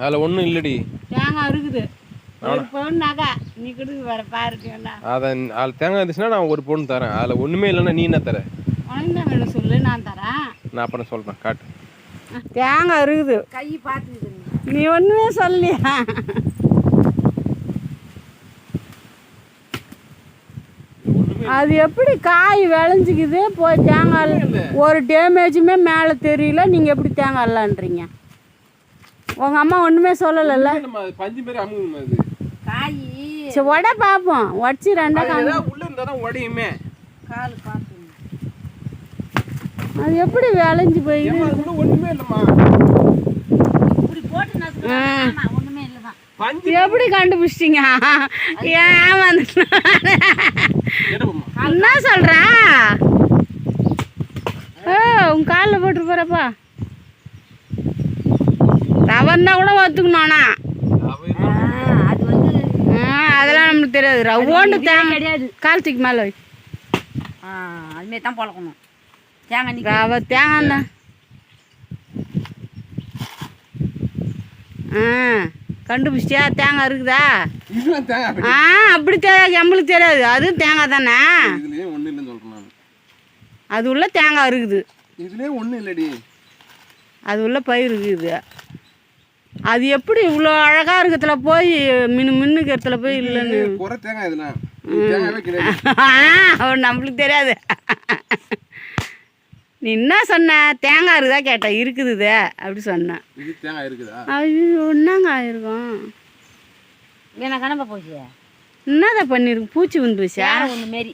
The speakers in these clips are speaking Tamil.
அதில் ஒன்றும் இல்லடி. தேங்காய் இருக்குது. ஒரு பவுன் நகை. நீ கொடுக்க வர பாருக்கேண்ணா அதை அதில் தேங்காய் இருந்துச்சுன்னா நான் ஒரு பொண்ணு தரேன். அதில் ஒன்றுமே இல்லைன்னா நீ என்ன தர? உனக்கு என்ன வேணும் சொல்லு நான் தரேன். நான் அப்புறம் சொல்கிறேன் காட்டு. தேங்காய் இருக்குது. கை பார்த்துக்குதுங்க நீ ஒன்றுமே சொல்லலையா? அது எப்படி காய் விளைஞ்சிக்குது? போய் தேங்காய் ஒரு டேமேஜுமே மேலே தெரியல. நீங்கள் எப்படி தேங்காய் இல்லைன்றீங்க உங்கள் அம்மா ஒன்றுமே சொல்லலைல்ல. பஞ்சு அது. காய். சரி உட பார்ப்போம். உடச்சி ரெண்டா ஏதாவது உள்ளே தான் உடையுமே. கால் அது எப்படி விளைஞ்சி போய் ஏம்மா, அது கூட ஒன்றுமே இல்லைம்மா. இப்படி போட்டு நசுக்கலாம் ஒன்றுமே இல்லை தான் பஞ்சு எப்படி கண்டுபிடிச்சிட்டீங்க? ஏன் வந்து என்ன சொல்கிறா ஓ உன் காலில் போட்டு போகிறப்பா ரவன்னா கூட வந்து அதெல்லாம் நமக்கு தெரியாது. ரவ்வோண்டு தேங்க கிடையாது. கால் தூக்கி மேலே வை. ஆ அதுமாரி தான் பழக்கணும். தேங்காய் ரவை தேங்காய் தான். ஆ கண்டுபிடிச்சியா தேங்காய் இருக்குதா? தேங்காய் ஆ அப்படி தெரியாது. நம்மளுக்கு தெரியாது. அதுவும் தேங்காய் தானே? அது உள்ள தேங்காய் இருக்குது. இதுலேயே ஒன்றும் இல்லடி. அது உள்ள பயிர் இருக்குது. அது எப்படி இவ்வளோ அழகாக இருக்கிறதுல போய் மின்னு மின்னுக்கிறதுல போய் இல்லைன்னு? நம்மளுக்கு தெரியாது. நீ என்ன சொன்ன? தேங்காய் இருக்குதா கேட்டேன். இருக்குது இது அப்படி சொன்னேன். இது தேங்காய் இருக்குதா? ஐயோ என்னங்க ஆயிருக்கும்? வேணா கணப்பா போச்சு என்னதை பண்ணிருக்கு பூச்சி வந்துருச்சா வேற ஒன்று மாரி.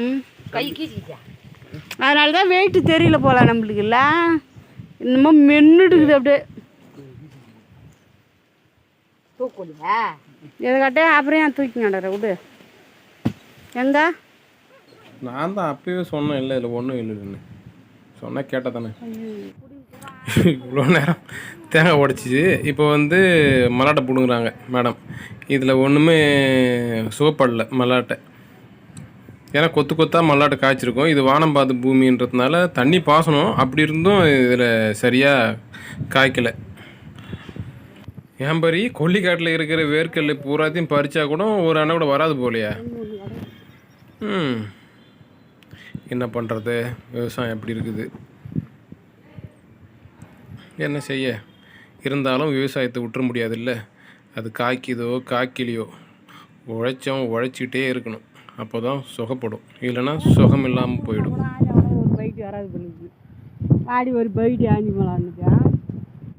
ம். கை கீச்சிச்சா அதனால தான் வெயிட்டு தெரியல போல நம்மளுக்கு இல்லை. இன்னமும் மென்னுடுக்குது அப்படியே. தூக்குலியா இதை கட்டே அப்புறம் ஏன் தூக்கி நடற விடு. எங்க? நான் தான் அப்பயே சொன்னேன் இல்லை இதில் ஒன்றும் இல்லைன்னு. சொன்னால் கேட்ட தானே. இவ்வளோ நேரம் தேங்காய் உடச்சிச்சு. இப்போ வந்து மல்லாட்டை பிடுங்குறாங்க மேடம். இதில் ஒன்றுமே சுகப்படல மல்லாட்டை. ஏன்னா கொத்து கொத்தா மல்லாட்டை காய்ச்சிருக்கும். இது வானம் பார்த்து பூமின்றதுனால தண்ணி பாசனம். அப்படி இருந்தும் இதில் சரியாக காய்க்கலை. ஏன் பரி கொல்லிக்காட்டில் இருக்கிற வேர்க்கல் பூராத்தையும் பறிச்சா கூட ஒரு அண்ணா கூட வராது போலையா. ம். என்ன பண்ணுறது விவசாயம் எப்படி இருக்குது? என்ன செய்ய? இருந்தாலும் விவசாயத்தை விட்டுற முடியாதுல்ல. அது காய்க்குதோ காய்க்கலையோ உழைச்சோம் உழைச்சிக்கிட்டே இருக்கணும். அப்போ தான் சுகப்படும். இல்லைன்னா சுகம் இல்லாமல் போயிடும் ஒரு பைட்டு வராது பண்ணுது வாடி ஒரு பைட்டு ஆஞ்சி போலான்னு